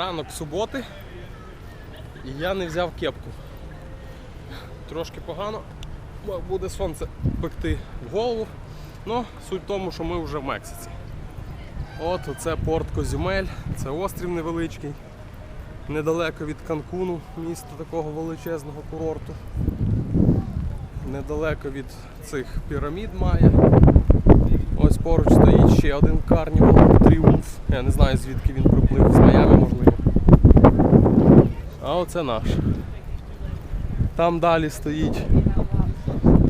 Ранок суботи. І я не взяв кепку. Трошки погано, бо буде сонце пекти в голову. Ну, суть в тому, що ми вже в Мексиці. От оце порт Козюмель, це острів невеличкий, недалеко від Канкуну, міста такого величезного курорту. Недалеко від цих пірамід має. Ось поруч стоїть ще один карнівал Тріумф. Я не знаю звідки він приплив, з Майами можливо. А оце наш. Там далі стоїть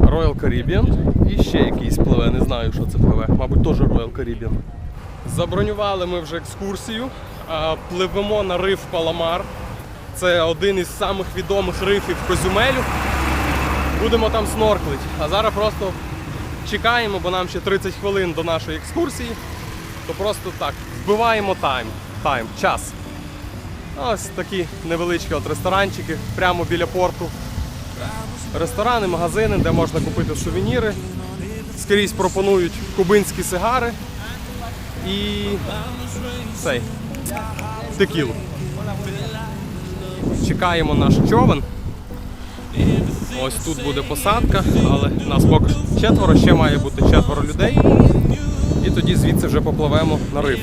Royal Caribbean і ще якийсь пливе, не знаю, що це пливе. Мабуть, теж Royal Caribbean. Забронювали ми вже екскурсію. Пливемо на риф Паламар. Це один із самих відомих рифів Козюмелю. Будемо там снорклити. А зараз просто чекаємо, бо нам ще 30 хвилин до нашої екскурсії. То просто так, вбиваємо тайм, тайм, час. Ось такі невеличкі от ресторанчики прямо біля порту. Ресторани, магазини, де можна купити сувеніри. Скрізь пропонують кубинські сигари і цей текілу. Чекаємо наш човен. Ось тут буде посадка, але нас поки четверо, ще має бути четверо людей. І тоді звідси вже попливемо на риф.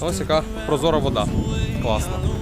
Ось яка прозора вода. Класно.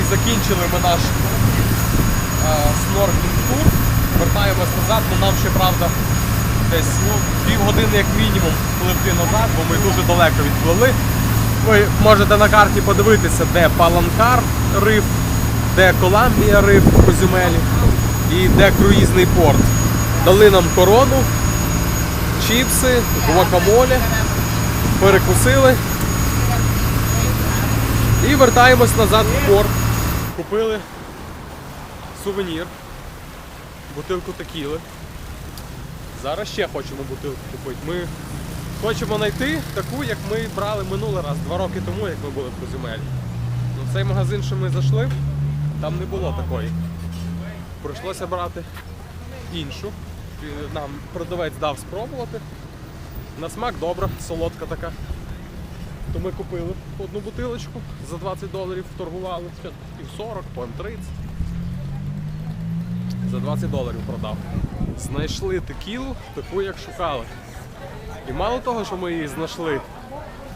І закінчили ми наш е, снорклінг тур. Вертаємось назад, бо нам ще правда десь ну, півгодини як мінімум пливти назад, бо ми дуже далеко відпливли. Ви можете на карті подивитися, де Паланкар риф, де Коламбія риф Козюмелі і де круїзний порт. Дали нам корону, чіпси, гуакамоле, перекусили. І вертаємось назад в порт. Купили сувенір, бутилку текіли. Зараз ще хочемо бутилку купити. Ми хочемо знайти таку, як ми брали минулий раз, два роки тому, як ми були в Козюмелі. Ну, цей магазин, що ми зайшли, Там не було такої. Прийшлося брати іншу. Нам продавець дав спробувати. На смак добра, солодка така. То ми купили одну бутилочку за 20 доларів, торгували і в 40, потім 30. За 20 доларів продав. Знайшли текілу, таку як шукали. І мало того, що ми її знайшли.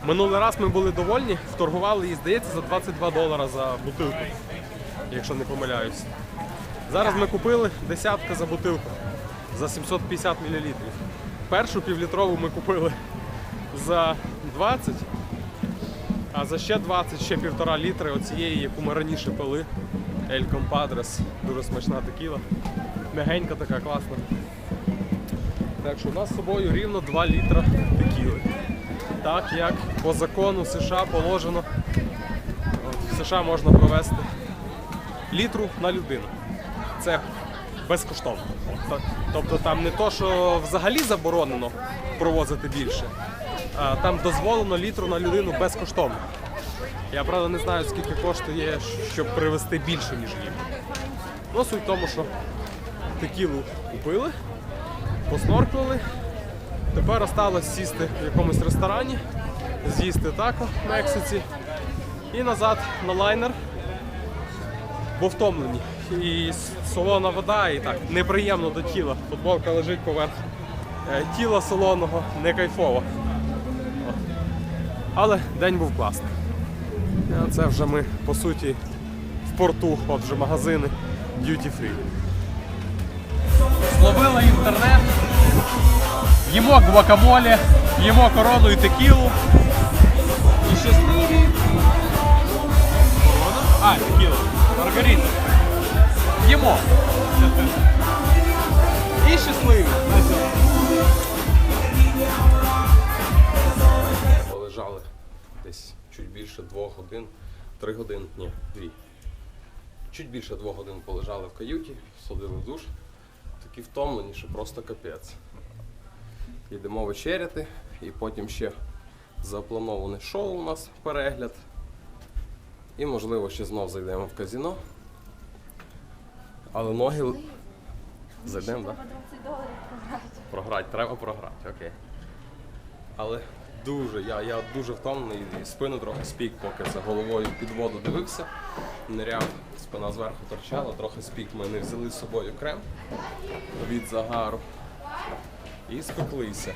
Минулий раз ми були довольні, торгували її, здається, за 22 долара за бутилку, якщо не помиляюсь. Зараз ми купили десятка за бутилку за 750 мл. Першу півлітрову ми купили за 20, а за ще 20, ще півтора літри оцієї, яку ми раніше пили. Ель Компадрес. Дуже смачна текіла. Мягенька така класна. Так що у нас з собою рівно 2 літра текіли. Так як по закону США положено, в США можна провести літру на людину. Це безкоштовно. Тобто там не то, що взагалі заборонено провозити більше, там дозволено літру на людину безкоштовно. Я правда не знаю, скільки коштує, щоб привезти більше, ніж літр. Ну, суть в тому, що текілу купили, посноркали. Тепер осталось сісти в якомусь ресторані, з'їсти тако в Мексиці і назад на лайнер, бо втомлені. І солона вода, і так неприємно до тіла. Футболка лежить поверх е, тіла солоного, не кайфово. Але день був класний. А Це вже ми по суті в порту, от вже магазини duty free. Зловили інтернет, їмо гвакамолі, їмо корону і текілу. І щасливі. Годин, три години, ні, дві. Чуть більше двох годин полежали в каюті, садили в душ. Такі втомлені, що просто капець. Йдемо вечеряти і потім ще заплановане шоу у нас перегляд. І можливо ще знов зайдемо в казіно. Але ноги. Зайдемо, так? Треба 20 доларів програти. Програти, треба програти, окей. Але дуже, я, я дуже втомлений і спину трохи спік, поки за головою під воду дивився. Ниряв, спина зверху торчала, трохи спік. Ми не взяли з собою крем від загару. І спеклися.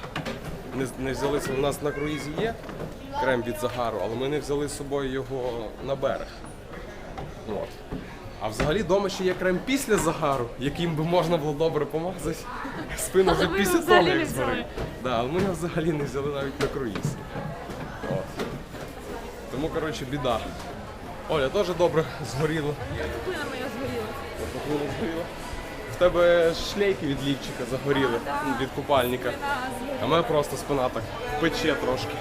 Не, не взяли с- у нас на круїзі є крем від загару, але ми не взяли з собою його на берег. От. А взагалі вдома ще є крем після загару, яким би можна було добре помазати спину вже після того, як згорить. Да, але ми його взагалі не взяли навіть на круїз. От. Тому, коротше, біда. Оля теж добре згоріло. Купина моя згоріла. Пухлина згоріла. В тебе шлейки від лівчика загоріли да. від купальника. А в мене просто спина так пече трошки.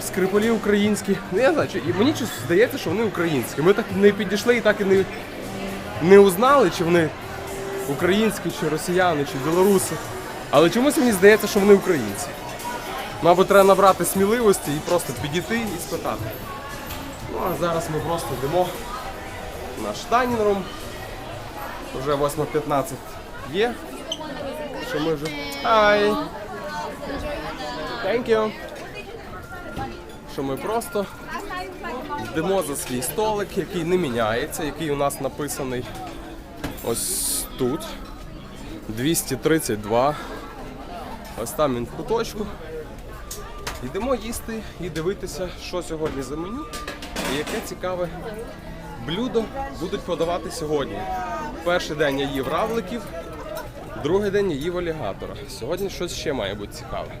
Скрипалі українські. Ну я знаю, мені щось здається, що вони українські. Ми так не підійшли і так і не, не узнали, чи вони українські, чи росіяни, чи білоруси. Але чомусь мені здається, що вони українці. Мабуть, треба набрати сміливості і просто підійти і спитати. Ну а зараз ми просто йдемо в наш. Вже 8.15 є. Що ми вже. Hi! Thank you! Що ми просто йдемо за свій столик, який не міняється, який у нас написаний ось тут. 232. Ось там він в куточку. Йдемо їсти і дивитися, що сьогодні за меню і яке цікаве блюдо будуть подавати сьогодні. Перший день я їв равликів, другий день я їв алігатора. Сьогодні щось ще має бути цікаве.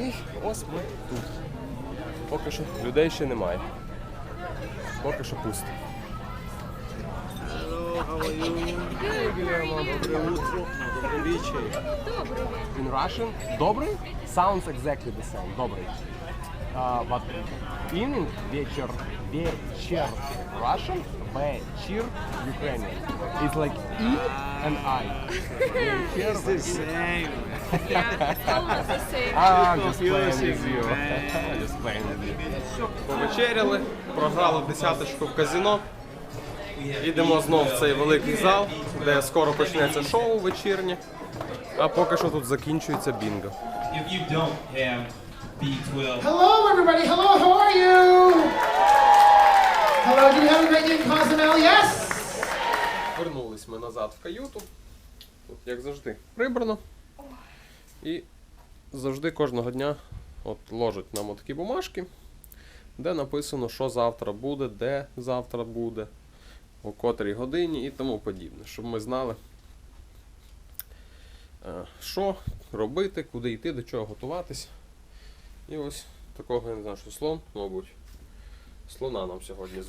І ось ми тут. Поки що людей ще немає. Поки що пусто. In Russian? Добрий? Sounds exactly the same. Добрий. Uh, but evening, вечер, вечер Russian, вечер Ukrainian. It's like E and I. Вечер, It's the same. Yeah, it's almost the same. I'm just playing with you. just playing with you. Повечеряли, програли десяточку в казино. Йдемо знов в цей великий зал, де скоро почнеться шоу вечірнє. А поки що тут закінчується бінго. If you don't have B12, Hello, everybody. Hello, how are you? Hello, do you have a great day in Cozumel? Yes? Вернулись ми назад в каюту. Тут, як завжди, прибрано. І завжди кожного дня от ложать нам такі бумажки, де написано, що завтра буде, де завтра буде, о котрій годині і тому подібне, щоб ми знали, е, що робити, куди йти, до чого готуватись. І ось такого я не знаю, що слон, мабуть. Слона нам сьогодні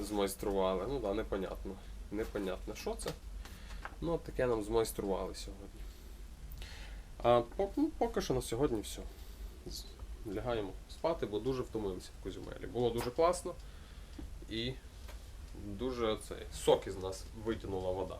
змайстрували. Ну так, да, непонятно. Непонятно, що це. Ну, таке нам змайстрували сьогодні. А ну, поки що на сьогодні все. Лягаємо спати, бо дуже втомилися в Козюмелі. Було дуже класно і дуже цей, сок із нас витягнула вода.